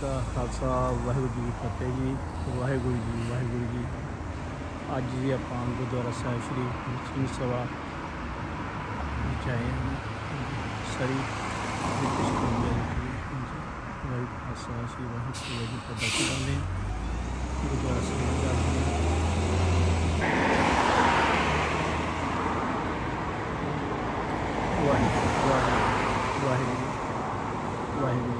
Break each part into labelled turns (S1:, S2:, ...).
S1: ਜੀ ਕਾ ਖਾਲਸਾ ਵਾਹਿਗੁਰੂ ਜੀ ਕੀ ਫਤਿਹ ਜੀ ਵਾਹਿਗੁਰੂ ਜੀ ਵਾਹਿਗੁਰੂ ਜੀ ਅੱਜ ਜੀ ਆਪਾਂ ਗੁਰਦੁਆਰਾ ਸਾਹਿਬ ਸ੍ਰੀ ਗੁਰੂ ਸਿੰਘ ਸਭਾ ਵਿੱਚ ਆਏ ਹਾਂ ਸਰੀ ਵਿੱਚ ਸ਼ੁਕਰੀਆ ਵਾਹਿਗੁਰੂ ਖਾਲਸਾ ਸ੍ਰੀ ਵਾਹਿਗੁਰੂ ਜੀ ਕੀ ਫਤਿਹ ਕਰਦੇ ਹਾਂ ਗੁਰਦੁਆਰਾ ਸਾਹਿਬ ਜਾਂਦੇ ਹਾਂ ਵਾਹਿਗੁਰੂ ਵਾਹਿਗੁਰੂ ਵਾਹਿਗੁਰੂ ਵਾਹਿਗੁਰੂ ਵਾਹਿਗੁਰੂ ਵਾਹਿਗੁਰੂ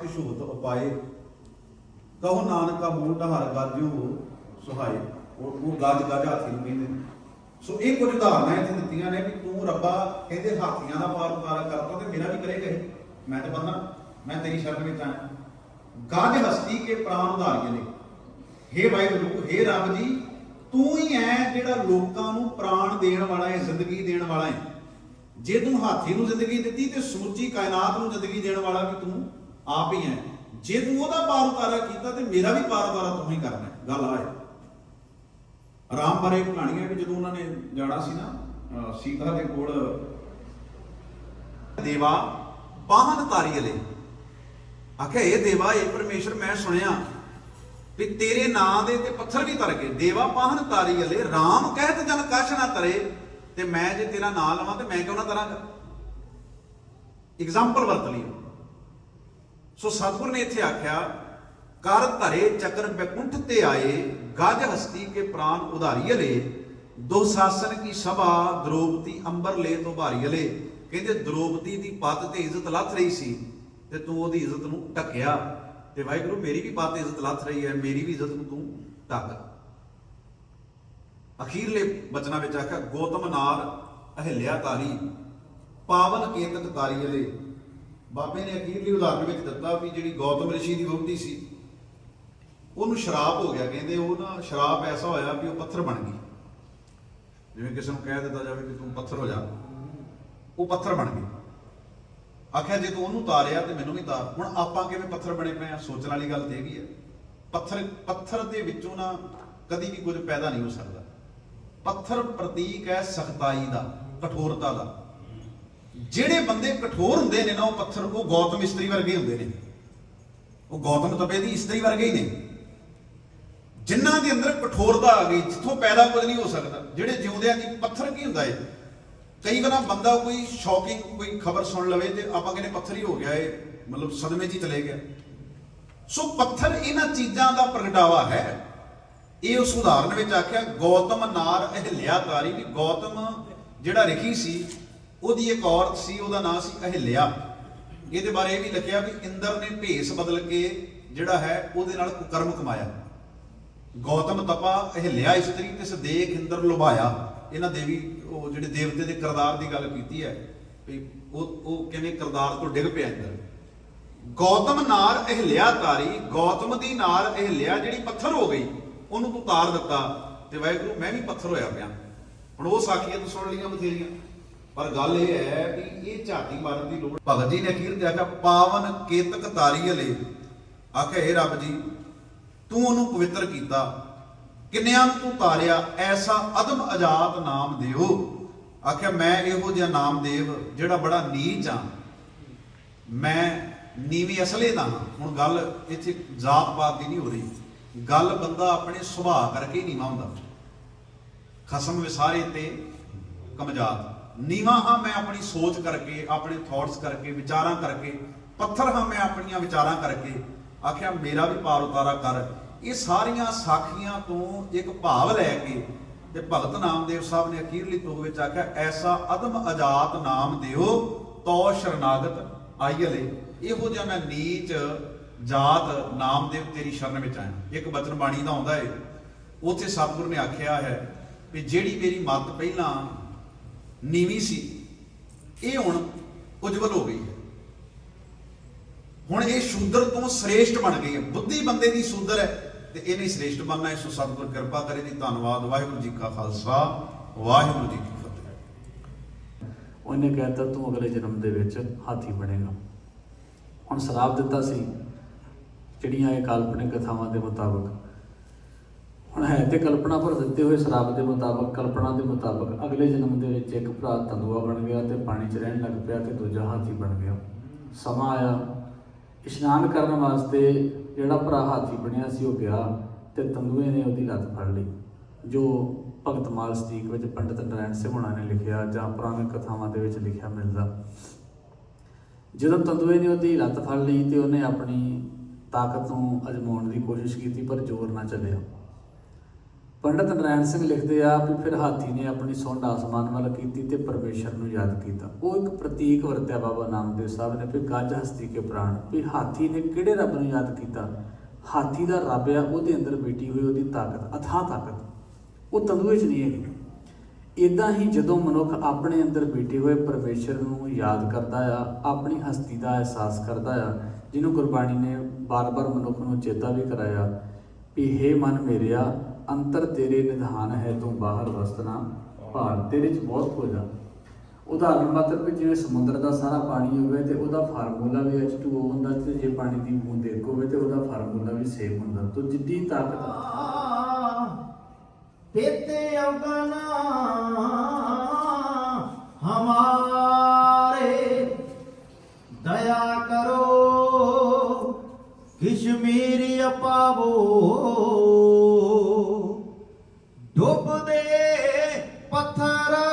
S2: ਸਭ ਉਪਾਏ। ਕਹੋ ਨਾਨਕਾ ਮੂਲ ਢਹਾਰ ਗਾਜੂ ਸੁਹਾਏ। ਉਹ ਗੱਜ ਗੱਜ ਹਾਥੀ ਨੂੰ ਕਹਿੰਦੇ। ਸੋ ਇਹ ਕੁਝ ਉਦਾਹਰਨਾਂ ਇੱਥੇ ਦਿੱਤੀਆਂ ਨੇ ਵੀ ਤੂੰ ਰੱਬਾ ਕਹਿੰਦੇ ਹਾਥੀਆਂ ਦਾ ਪਾਰ ਉਤਾਰਾ ਕਰਦਾ ਤੇ ਮੇਰਾ ਵੀ ਕਰੇਗਾ ਮੈਂ ਤਾਂ ਬੰਦਾ, ਮੈਂ ਤੇਰੀ ਸ਼ਰਨ ਵਿੱਚ ਆਇਆ। ਗੱਜ ਹਸਤੀ ਕੇ ਪ੍ਰਾਣ ਉਧਾਰੀਏ ਨੇ। ਹੇ ਵਾਹਿਗੁਰੂ, ਹੇ ਰੱਬ ਜੀ, ਤੂੰ ਹੀ ਹੈ ਜਿਹੜਾ ਲੋਕਾਂ ਨੂੰ ਪ੍ਰਾਣ ਦੇਣ ਵਾਲਾ ਹੈ, ਜ਼ਿੰਦਗੀ ਦੇਣ ਵਾਲਾ ਹੈ। ਜੇ ਤੂੰ ਹਾਥੀ ਨੂੰ ਜ਼ਿੰਦਗੀ ਦਿੱਤੀ ਤੇ ਸਮੁੱਚੀ ਕਾਇਨਾਤ ਨੂੰ ਜ਼ਿੰਦਗੀ ਦੇਣ ਵਾਲਾ ਵੀ ਤੂੰ ਆਪ ਹੀ ਹੈ। ਜੇ ਤੂੰ ਉਹਦਾ ਪਾਰ ਉਤਾਰਾ ਕੀਤਾ ਤੇ ਮੇਰਾ ਵੀ ਪਾਰ ਉਤਾਰਾ ਤੂੰ ਹੀ ਕਰਨਾ ਗੱਲ ਆ ਹੈ। ਰਾਮ ਬਾਰੇ ਕਹਾਣੀ ਹੈ ਕਿ ਜਦੋਂ ਉਹਨਾਂ ਨੇ ਜਾਣਾ ਸੀ ਨਾ ਸੀਤਾ ਦੇ ਕੋਲ, ਦੇਵਾ ਬਾਹਨ ਤਾਰੀ ਅਲੇ ਆਖਿਆ, ਇਹ ਦੇਵਾ, ਇਹ ਪਰਮੇਸ਼ਰ ਮੈਂ ਸੁਣਿਆ ਵੀ ਤੇਰੇ ਨਾਂ ਦੇ ਤੇ ਪੱਥਰ ਵੀ ਤਰ ਗਏ। ਦੇਵਾ ਪਾਹਨ ਤਾਰੀ ਅਲੇ RAM ਕਹਿਤ ਜਨ ਕਛ ਨਾ ਤਰੇ ਤੇ ਮੈਂ ਜੇ ਤੇਰਾ ਨਾਂ ਲਵਾਂ ਤੇ ਮੈਂ ਕਿਉਂ ਨਾ ਤਰਾਂਗਾ? ਐਗਜ਼ਾਮਪਲ ਵਰਤ ਲਈ ਸੋ ਸਤਿਗੁਰ ਨੇ ਇੱਥੇ ਆਖਿਆ ਕਰ ਧਰੇ ਚੱਕਰ ਬੈਕੁੰਠ ਤੇ ਆਏ, ਗਜ ਹਸਤੀ ਕੇ ਪ੍ਰਾਨ ਉਧਾਰੀ ਅਲੇ ਦੋ ਸਾਸਨ ਕੀ ਸਭਾ ਦ੍ਰੋਪਦੀ ਅੰਬਰ ਲੈ ਤੋਂ ਭਾਰੀ ਅਲੇ ਕਹਿੰਦੇ, ਦ੍ਰੋਪਦੀ ਦੀ ਪੱਤ ਤੇ ਇੱਜ਼ਤ ਲੱਥ ਰਹੀ ਸੀ ਤੇ ਤੂੰ ਉਹਦੀ ਇੱਜ਼ਤ ਨੂੰ ਢੱਕਿਆ ਤੇ ਵਾਹਿਗੁਰੂ, ਮੇਰੀ ਵੀ ਪੱਤ ਇੱਜ਼ਤ ਲੱਥ ਰਹੀ ਹੈ, ਮੇਰੀ ਵੀ ਇੱਜ਼ਤ ਨੂੰ ਤੂੰ ਢੱਕ। ਅਖੀਰਲੇ ਬਚਨਾਂ ਵਿੱਚ ਆਖਿਆ, ਗੋਤਮ ਨਾਰ ਅਹਿਲਿਆ ਤਾਰੀ ਪਾਵਨ ਕੇਤਕ ਤਾਰੀ ਅਲੇ ਬਾਬੇ ਨੇ ਅਖੀਰਲੀ ਉਦਾਹਰਨ ਵਿੱਚ ਦਿੱਤਾ ਵੀ ਜਿਹੜੀ ਗੌਤਮ ਰਿਸ਼ੀ ਦੀ ਵਹੁਟੀ ਸੀ, ਉਹਨੂੰ ਸ਼ਰਾਪ ਹੋ ਗਿਆ, ਕਹਿੰਦੇ ਉਹ ਨਾ ਸ਼ਰਾਪ ਐਸਾ ਹੋਇਆ ਵੀ ਉਹ ਪੱਥਰ ਬਣ ਗਈ। ਜਿਵੇਂ ਕਿਸੇ ਨੂੰ ਕਹਿ ਦਿੱਤਾ ਜਾਵੇ ਕਿ ਤੂੰ ਪੱਥਰ ਹੋ ਜਾ, ਉਹ ਪੱਥਰ ਬਣ ਗਈ। ਆਖਿਆ, ਜੇ ਤੂੰ ਉਹਨੂੰ ਤਾਰਿਆ ਤੇ ਮੈਨੂੰ ਵੀ ਤਾਰ। ਹੁਣ ਆਪਾਂ ਕਿਵੇਂ ਪੱਥਰ ਬਣੇ ਪਏ ਆ? ਸੋਚਣ ਵਾਲੀ ਗੱਲ ਤੇ ਇਹ ਵੀ ਹੈ। ਪੱਥਰ ਪੱਥਰ ਦੇ ਵਿੱਚੋਂ ਨਾ ਕਦੀ ਵੀ ਕੁਝ ਪੈਦਾ ਨਹੀਂ ਹੋ ਸਕਦਾ। ਪੱਥਰ ਪ੍ਰਤੀਕ ਹੈ ਸਖਤਾਈ ਦਾ, ਕਠੋਰਤਾ ਦਾ। ਜਿਹੜੇ ਬੰਦੇ ਕਠੋਰ ਹੁੰਦੇ ਨੇ ਨਾ, ਉਹ ਪੱਥਰ, ਉਹ ਗੌਤਮ ਇਸਤਰੀ ਵਰਗੇ ਹੁੰਦੇ ਨੇ। ਉਹ ਗੌਤਮ ਤਪੇ ਦੀ ਇਸਤਰੀ ਵਰਗੇ ਹੀ ਨੇ। ਜਿਨ੍ਹਾਂ ਦੇ ਅੰਦਰ ਕਠੋਰਤਾ ਆ ਗਈ, ਜਿੱਥੋਂ ਪੈਦਾ ਕੁਝ ਨਹੀਂ ਹੋ ਸਕਦਾ। ਜਿਹੜੇ ਜਿਉਂਦਿਆਂ ਦੀ ਪੱਥਰ ਕੀ ਹੁੰਦਾ ਏ? ਕਈ ਵਾਰ ਬੰਦਾ ਕੋਈ ਸ਼ੌਕਿੰਗ ਕੋਈ ਖਬਰ ਸੁਣ ਲਵੇ ਤੇ ਆਪਾਂ ਕਹਿੰਦੇ ਪੱਥਰ ਹੀ ਹੋ ਗਿਆ ਏ, ਮਤਲਬ ਸਦਮੇ 'ਚ ਹੀ ਚਲੇ ਗਿਆ। ਸੋ ਪੱਥਰ ਇਹਨਾਂ ਚੀਜ਼ਾਂ ਦਾ ਪ੍ਰਗਟਾਵਾ ਹੈ। ਇਹ ਉਸ ਉਦਾਹਰਨ ਵਿੱਚ ਆਖਿਆ, ਗੌਤਮ ਨਾਰ ਅਹਿਲਿਆ ਤਾਰੀ ਵੀ ਗੌਤਮ ਜਿਹੜਾ ਰਿਖੀ ਸੀ ਉਹਦੀ ਇੱਕ ਔਰਤ ਸੀ, ਉਹਦਾ ਨਾਂ ਸੀ ਅਹਿਲਿਆ। ਇਹਦੇ ਬਾਰੇ ਇਹ ਵੀ ਲਿਖਿਆ ਵੀ ਇੰਦਰ ਨੇ ਭੇਸ ਬਦਲ ਕੇ ਜਿਹੜਾ ਹੈ, ਉਹਦੇ ਨਾਲ ਕੁਕਰਮ ਕਮਾਇਆ। ਗੌਤਮ ਤਪਾ ਅਹਿਲਿਆ ਇਸਤਰੀ ਤੇ ਸਦੇਖ ਇੰਦਰ ਲੁਭਾਇਆ। ਇਹਨਾਂ ਦੇਵੀ ਉਹ ਜਿਹੜੇ ਦੇਵਤੇ ਦੇ ਕਰਦਾਰ ਦੀ ਗੱਲ ਕੀਤੀ ਹੈ, ਵੀ ਉਹ ਉਹ ਕਿਵੇਂ ਕਰਦਾਰ ਤੋਂ ਡਿੱਗ ਪਿਆ ਇੰਦਰ। ਗੌਤਮ ਨਾਰ ਅਹਿਲਿਆ ਤਾਰੀ, ਗੌਤਮ ਦੀ ਨਾਰ ਅਹਿਲਿਆ ਜਿਹੜੀ ਪੱਥਰ ਹੋ ਗਈ, ਉਹਨੂੰ ਤੂੰ ਤਾਰ ਦਿੱਤਾ ਤੇ ਵਾਹਿਗੁਰੂ, ਮੈਂ ਵੀ ਪੱਥਰ ਹੋਇਆ ਪਿਆ। ਹੁਣ ਉਹ ਸਾਖੀਆਂ ਤੂੰ ਸੁਣ ਲਈਆਂ ਬਥੇਰੀਆਂ। ਪਰ ਗੱਲ ਇਹ ਹੈ ਵੀ ਇਹ ਝਾਤੀ ਮਾਰਨ ਦੀ ਲੋੜ ਭਗਤ ਜੀ ਨੇ ਅਖੀਰ ਤੇ ਆਖਿਆ ਪਾਵਨ ਕੇਤਕ ਤਾਰੀ ਅਲੇ। ਆਖਿਆ ਇਹ ਰੱਬ ਜੀ, ਤੂੰ ਉਹਨੂੰ ਪਵਿੱਤਰ ਕੀਤਾ। ਕਿੰਨਿਆਂ ਨੂੰ ਤੂੰ ਤਾਰਿਆ, ਐਸਾ ਅਦਮ ਆਜ਼ਾਦ ਨਾਮ ਦਿਓ। ਆਖਿਆ, ਮੈਂ ਇਹੋ ਜਿਹਾ ਨਾਮਦੇਵ ਜਿਹੜਾ ਬੜਾ ਨੀਚ ਆ। ਮੈਂ ਨੀਵੀਂ ਅਸਲੇ ਦਾ ਹਾਂ ਹੁਣ ਗੱਲ ਇੱਥੇ ਜਾਤ ਪਾਤ ਦੀ ਨਹੀਂ ਹੋ ਰਹੀ। ਗੱਲ ਬੰਦਾ ਆਪਣੇ ਸੁਭਾਅ ਕਰਕੇ ਹੀ ਨੀਵਾਂ ਹੁੰਦਾ। ਖਸਮ ਵਿਸਾਰੇ ਤੇ ਕਮਜਾਤ। ਨੀਵਾਂ ਹਾਂ ਮੈਂ ਆਪਣੀ ਸੋਚ ਕਰਕੇ, ਆਪਣੇ ਥਾਟਸ ਕਰਕੇ, ਵਿਚਾਰਾਂ ਕਰਕੇ, ਪੱਥਰ ਹਾਂ ਮੈਂ ਆਪਣੀਆਂ ਵਿਚਾਰਾਂ ਕਰਕੇ ਆਖਿਆ, ਮੇਰਾ ਵੀ ਪਾਰ ਉਤਾਰਾ ਕਰ। ਇਹ ਸਾਰੀਆਂ ਸਾਖੀਆਂ ਤੋਂ ਇੱਕ ਭਾਵ ਲੈ ਕੇ ਤੇ ਭਗਤ ਨਾਮਦੇਵ ਸਾਹਿਬ ਨੇ ਅਖੀਰਲੀ ਤੁਕ ਵਿੱਚ ਆਖਿਆ, ਐਸਾ ਅਦਮ ਅਜਾਤ ਨਾਮ ਦਿਓ, ਤੋ ਸ਼ਰਨਾਗਤ ਆਈਲੇ ਇਹੋ ਜਿਹਾ ਮੈਂ ਨੀਚ ਜਾਤ ਨਾਮਦੇਵ ਤੇਰੀ ਸ਼ਰਨ ਵਿੱਚ ਆਇਆ। ਇੱਕ ਬਚਨ ਬਾਣੀ ਦਾ ਆਉਂਦਾ ਏ, ਉੱਥੇ ਸਤਿਗੁਰ ਨੇ ਆਖਿਆ ਹੈ ਵੀ ਜਿਹੜੀ ਮੇਰੀ ਮੱਤ ਪਹਿਲਾਂ ਨੀਵੀਂ ਸੀ। ਇਹ ਹੁਣ ਉਜਵਲ ਹੋ ਗਈ ਹੈ। ਹੁਣ ਇਹ ਸ਼ੂਦਰ ਤੋਂ ਸ੍ਰੇਸ਼ਟ ਬਣ ਗਈ ਹੈ। ਬੁੱਧੀ ਬੰਦੇ ਦੀ ਸ਼ੂਦਰ ਹੈ ਤੇ ਇਹਨੇ ਸ੍ਰੇਸ਼ਟ ਬਣਨਾ ਹੈ ਸੋ ਸਤਿਗੁਰ ਕਿਰਪਾ ਕਰੇ ਜੀ। ਧੰਨਵਾਦ, ਵਾਹਿਗੁਰੂ ਜੀ ਕਾ ਖਾਲਸਾ, ਵਾਹਿਗੁਰੂ ਜੀ ਕੀ ਫਤਿਹ।
S3: ਉਹਨੇ ਕਹਿਤਾ ਤੂੰ ਅਗਲੇ ਜਨਮ ਦੇ ਵਿੱਚ ਹਾਥੀ ਬਣੇਗਾ। ਹੁਣ ਸ਼ਰਾਪ ਦਿੱਤਾ ਸੀ ਜਿਹੜੀਆਂ ਇਹ ਕਾਲਪਨਿਕ ਕਥਾਵਾਂ ਦੇ ਮੁਤਾਬਕ। ਹੁਣ ਹੈ ਤੇ ਕਲਪਨਾ ਪਰ ਦਿੱਤੇ ਹੋਏ ਸ਼ਰਾਬ ਦੇ ਮੁਤਾਬਕ, ਕਲਪਨਾ ਦੇ ਮੁਤਾਬਕ ਅਗਲੇ ਜਨਮ ਦੇ ਵਿੱਚ ਇੱਕ ਭਰਾ ਤੰਦੂਆ ਬਣ ਗਿਆ ਤੇ ਪਾਣੀ 'ਚ ਰਹਿਣ ਲੱਗ ਪਿਆ ਤੇ ਦੂਜਾ ਹਾਥੀ ਬਣ ਗਿਆ। ਸਮਾਂ ਆਇਆ। ਇਸ਼ਨਾਨ ਕਰਨ ਵਾਸਤੇ ਜਿਹੜਾ ਭਰਾ ਹਾਥੀ ਬਣਿਆ ਸੀ ਉਹ ਗਿਆ ਤੇ ਤੰਦੂਏ ਨੇ ਉਹਦੀ ਲੱਤ ਫੜ ਲਈ, ਜੋ ਭਗਤ ਮਾਲ ਸਦੀਕ ਵਿੱਚ ਪੰਡਤ ਨਰਾਇਣ ਸਿੰਘ ਹੋਣਾ ਨੇ ਲਿਖਿਆ ਜਾਂ ਪੁਰਾਣੇ ਕਥਾਵਾਂ ਦੇ ਵਿੱਚ ਲਿਖਿਆ ਮਿਲਦਾ। ਜਦੋਂ ਤੰਦੂਏ ਨੇ ਉਹਦੀ ਲੱਤ ਫੜ ਲਈ ਤੇ ਉਹਨੇ ਆਪਣੀ ਤਾਕਤ ਨੂੰ ਅਜਮਾਉਣ ਦੀ ਕੋਸ਼ਿਸ਼ ਕੀਤੀ, ਪਰ ਜ਼ੋਰ ਨਾ ਚੱਲਿਆ। ਪੰਡਤ ਨਰਾਇਣ ਸਿੰਘ ਲਿਖਦੇ ਆ ਵੀ ਫਿਰ ਹਾਥੀ ਨੇ ਆਪਣੀ ਸੁੰਡ ਆਸਮਾਨ ਵੱਲ ਕੀਤੀ ਤੇ ਪਰਮੇਸ਼ਰ ਨੂੰ ਯਾਦ ਕੀਤਾ। ਉਹ ਇੱਕ ਪ੍ਰਤੀਕ ਵਰਤਿਆ ਬਾਬਾ ਨਾਮਦੇਵ ਸਾਹਿਬ ਨੇ ਫਿਰ ਗੱਜ ਹਸਤੀ ਕੇ ਪ੍ਰਾਣ, ਵੀ ਹਾਥੀ ਨੇ ਕਿਹੜੇ ਰੱਬ ਨੂੰ ਯਾਦ ਕੀਤਾ? ਹਾਥੀ ਦਾ ਰੱਬ ਆ, ਉਹਦੇ ਅੰਦਰ ਬੈਠੀ ਹੋਈ ਉਹਦੀ ਤਾਕਤ, ਅਥਾਹ ਤਾਕਤ। ਉਹ ਤੰਦੂਏ 'ਚ ਨਹੀਂ ਹੈਗੀ। ਇਦਾਂ ਹੀ ਜਦੋਂ ਮਨੁੱਖ ਆਪਣੇ ਅੰਦਰ ਬੈਠੇ ਹੋਏ ਪਰਮੇਸ਼ਰ ਨੂੰ ਯਾਦ ਕਰਦਾ ਆ, ਆਪਣੀ ਹਸਤੀ ਦਾ ਅਹਿਸਾਸ ਕਰਦਾ ਆ, ਜਿਹਨੂੰ ਗੁਰਬਾਣੀ ਨੇ ਬਾਰ-ਬਾਰ ਮਨੁੱਖ ਨੂੰ ਚੇਤਾ ਵੀ ਕਰਾਇਆ ਕਿ हे ਮਨ ਮੇਰਿਆ, ਅੰਤਰ ਤੇਰੇ ਨਿਧਾਨ ਹੈ, ਤੂੰ ਬਾਹਰ ਵਸਤਨਾ, ਭਾਰ ਤੇਰੇ ਚ ਬਹੁਤ ਕੁਝ ਆ ਉਦਾਹਰਨ ਮਾਤਰ ਵੀ ਜਿਵੇਂ ਸਮੁੰਦਰ ਦਾ ਸਾਰਾ ਪਾਣੀ ਹੋਵੇ ਤੇ ਉਹਦਾ ਫਾਰਮੂਲਾ ਵੀ H2O ਹੁੰਦਾ ਤੇ ਜੇ ਪਾਣੀ ਦੀ ਬੂੰਦ ਇੱਕ ਹੋਵੇ ਤੇ ਉਹਦਾ ਫਾਰਮੂਲਾ ਵੀ ਸੇਮ ਹੁੰਦਾ, ਤੋ ਜਿੱਦੀ ਤਾਕਤ
S4: ਫੇਤੇ ਅਗਨਾ ਹਮਾਰੇ, ਦਇਆ ਕਰੋ। ਕਸ਼ਮੀਰ
S5: ਅਪਾਵੋ। ਡੁੱਬਦੇ ਪੱਥਰਾ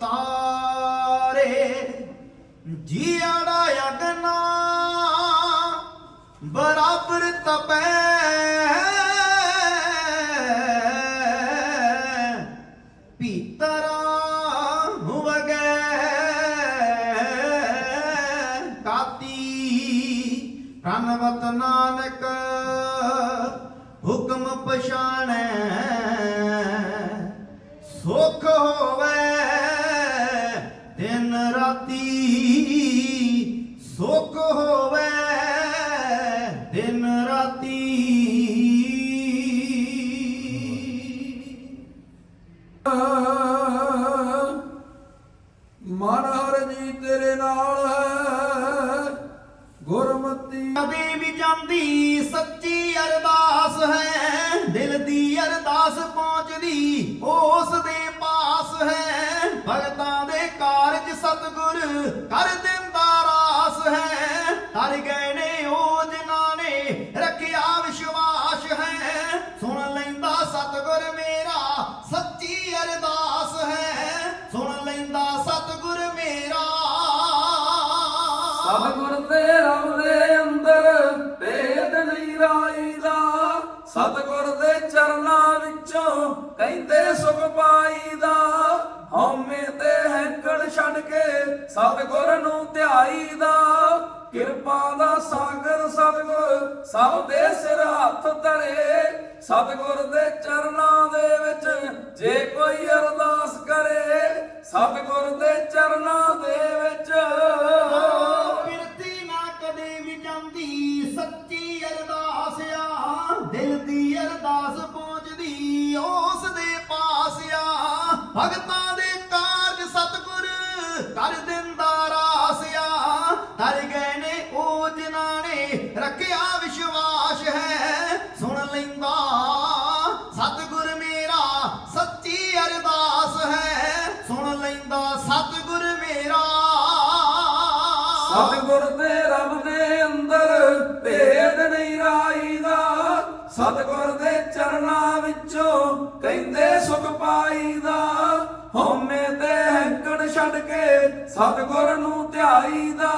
S5: ਤਾਰੇ
S4: ਜੀੜਾ ਅਗਨਾ ਬਰਾਬਰ ਤਪੈ रतनान ਸਤਿਗੁਰ
S5: ਦੇ ਰਮ ਦੇ ਅੰਦਰ ਭੇਦ ਨਹੀਂ ਰਾਈਦਾ। ਸਤਿਗੁਰ ਦੇ ਚਰਨਾਂ ਵਿੱਚੋਂ ਕਹਿੰਦੇ ਸੁਖ ਪਾਈਦਾ। ਹਉਮੈ ਤੇ ਹੈਂਕੜ ਛੱਡ ਕੇ ਸਤਿਗੁਰ ਨੂੰ ਧਿਆਈਦਾ। ਕਿਰਪਾ ਦਾ ਸਾਗਰ ਸਤਿਗੁਰ ਸਭ ਦੇ ਸਿਰ ਹੱਥ ਧਰੇ। ਸਤਿਗੁਰ ਦੇ ਚਰਨਾਂ ਦੇ ਵਿੱਚ ਜੇ ਕੋਈ ਅਰਦਾਸ ਕਰੇ, ਸਤਿਗੁਰ ਦੇ ਚਰਨਾਂ ਦੇ ਵਿੱਚ
S4: ਭਗਤਾਂ ਦੇ ਕਾਰਜ ਸਤਿਗੁਰ ਕਰ ਦਿੰਦਾ ਰਾਸ ਤਰ ਗਏ ਨੇ ਉਹ ਜਿਨ੍ਹਾਂ ਨੇ ਰੱਖਿਆ ਵਿਸ਼ਵਾਸ ਹੈ, ਸੁਣ ਲੈਂਦਾ। ਸਤਿਗੁਰ ਮੇਰਾ ਸੱਚੀ ਅਰਦਾਸ ਹੈ, ਸੁਣ ਲੈਂਦਾ। ਸਤਿਗੁਰ ਮੇਰਾ
S5: ਸਤਿਗੁਰ ਦੇ ਰਬ ਦੇ ਅੰਦਰ ਭੇਦ ਨਹੀਂ ਰਾਈਦਾ ਸਤਿਗੁਰ ਦੇ ਚਰਨਾਂ ਵਿੱਚੋਂ ਕਹਿੰਦੇ ਸੁਖ ਪਾਈਦਾ ਹਉਮੈ ਤੇ ਹੈਂਕੜ ਛੱਡ ਕੇ ਸਤਿਗੁਰ ਨੂੰ ਧਿਆਈਦਾ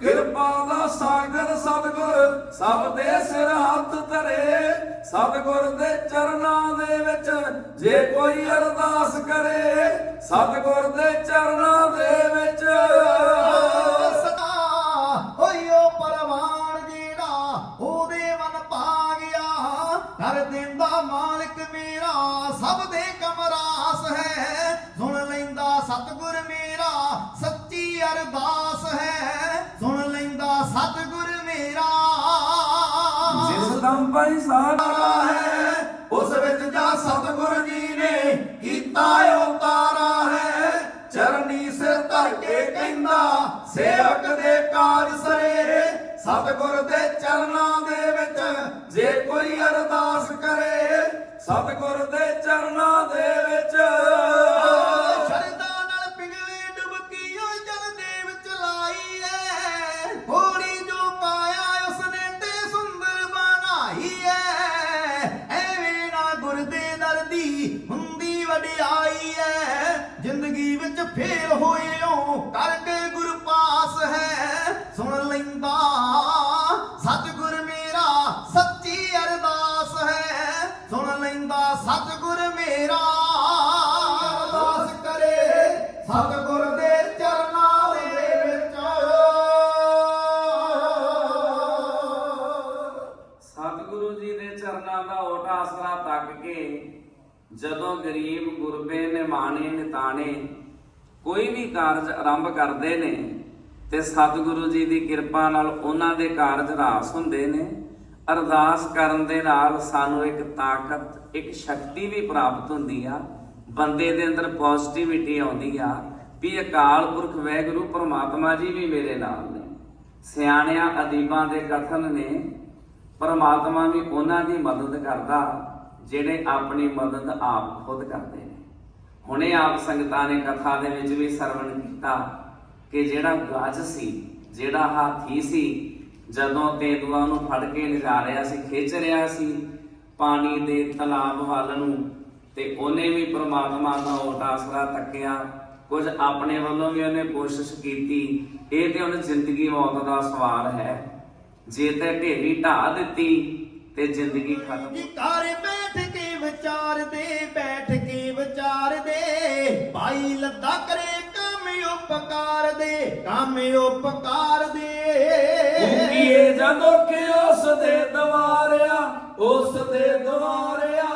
S5: ਕਿਰਪਾ ਦਾ ਸਾਗਰ ਸਤਿਗੁਰ ਸਭ ਦੇ ਸਿਰ ਹੱਥ ਧਰੇ।
S6: ਸਤਿਗੁਰ ਦੇ ਚਰਨਾਂ ਦੇ ਵਿੱਚ ਜੇ ਕੋਈ ਅਰਦਾਸ ਕਰੇ, ਸਤਿਗੁਰ ਦੇ ਚਰਨਾਂ ਦੇ ਵਿੱਚ।
S4: ਸਦਾ ਹੋਇਓ ਪਰਵਾਨ ਜਿਹੜਾ ਉਹਦੇ ਮਨ ਪਾ ਗਿਆ। ਕਰ ਦਿੰਦਾ ਮਾਲਕ ਸਭ ਦੇ ਕਮਰਾਸ ਹੈ। ਸੁਣ ਲੈਂਦਾ ਸਤਿਗੁਰ ਮੇਰਾ ਸੱਚੀ ਅਰਦਾਸ ਹੈ। ਸੁਣ ਲੈਂਦਾ ਸਤਿਗੁਰ ਮੇਰਾ।
S6: ਜਿਸ ਦਮ ਪਈ ਸਾਡਾ ਹੈ ਉਸ ਵਿੱਚ ਜਾ ਸਤਿਗੁਰ ਜੀ ਨੇ ਕੀਤਾ ਉਤਾਰਾ ਹੈ। ਚਰਨੀ ਸਿਰ ਧਰ ਕੇ ਕਹਿੰਦਾ ਸੇਵਕ ਦੇ ਕਾਜ ਸਰੇ। ਸਤਿਗੁਰ ਦੇ ਚਰਨਾਂ ਦੇ ਵਿੱਚ ਜੇ ਕੋਈ ਅਰਦਾਸ ਕਰੇ ਸਤਿਗੁਰ ਦੇ ਜਦੋਂ ਗਰੀਬ, ਗੁਰਬੇ, ਨਿਮਾਣੇ, ਨਿਤਾਣੇ ਕੋਈ ਵੀ ਕਾਰਜ ਆਰੰਭ ਕਰਦੇ ਨੇ ਤੇ ਸਤਿਗੁਰੂ ਜੀ ਦੀ ਕਿਰਪਾ ਨਾਲ ਉਹਨਾਂ ਦੇ ਕਾਰਜ ਰਾਸ ਹੁੰਦੇ ਨੇ ਅਰਦਾਸ ਕਰਨ ਦੇ ਨਾਲ ਸਾਨੂੰ ਇੱਕ ਤਾਕਤ, ਇੱਕ ਸ਼ਕਤੀ ਵੀ ਪ੍ਰਾਪਤ ਹੁੰਦੀ ਆ। ਬੰਦੇ ਦੇ ਅੰਦਰ ਪੋਜ਼ਿਟਿਵਿਟੀ ਆਉਂਦੀ ਆ ਵੀ ਅਕਾਲ ਪੁਰਖ ਵੈਗੁਰੂ ਪ੍ਰਮਾਤਮਾ ਜੀ ਵੀ ਮੇਰੇ ਨਾਲ ਨੇ। ਸਿਆਣਿਆਂ ਅਦੀਬਾਂ ਦੇ ਕਥਨ ਨੇ। ਪਰਮਾਤਮਾ ਵੀ ਉਹਨਾਂ ਦੀ ਮਦਦ ਕਰਦਾ, ਜਿਹੜੇ ਆਪਣੀ ਮਦਦ ਆਪ ਖੁਦ ਕਰਦੇ ਨੇ। ਹੁਣੇ ਆਪ ਸੰਗਤਾਂ ਨੇ ਕਥਾ ਦੇ ਵਿੱਚ ਵੀ ਸਰਵਣ ਕੀਤਾ ਕਿ ਜਿਹੜਾ ਗੱਜ ਸੀ, ਜਿਹੜਾ ਹਾਥੀ ਸੀ ਜਦੋਂ ਤੇਂਦੂਆ ਨੂੰ ਫੜ ਕੇ ਲਿਜਾ ਰਿਹਾ ਸੀ, ਖਿੱਚ ਰਿਹਾ ਸੀ, ਪਾਣੀ ਦੇ ਤਲਾਬ ਵੱਲ ਨੂੰ, ਤੇ ਉਹਨੇ ਵੀ ਪ੍ਰਮਾਤਮਾ ਦਾ ਓਟ ਆਸਰਾ ਤੱਕਿਆ। ਕੁਝ ਆਪਣੇ ਵੱਲੋਂ ਵੀ ਉਹਨੇ ਕੋਸ਼ਿਸ਼ ਕੀਤੀ। ਇਹ ਤੇ ਹੁਣ ਜ਼ਿੰਦਗੀ ਮੌਤ ਦਾ ਸਵਾਲ ਹੈ। ਜੇ ਤੇ ਢੇਰੀ ਢਾ ਦਿੱਤੀ, ਤੇ ਜ਼ਿੰਦਗੀ ਖਤਮ
S4: ਘਰ ਬੈਠ ਕੇ ਵਿਚਾਰਦੇ, ਬੈਠ ਕੇ ਵਿਚਾਰਦੇ। ਭਾਈ ਲੱਦਾ ਕਰੇ ਕੰਮ ਉਪਕਾਰ ਦੇ ਕੰਮ ਉਪਕਾਰ ਦੇ
S6: ਕੀਏ ਜਦੋਂ ਕਿ ਉਸ ਦੇ ਦਵਾਰਿਆ ਉਸ ਦੇ ਦਵਾਰਿਆ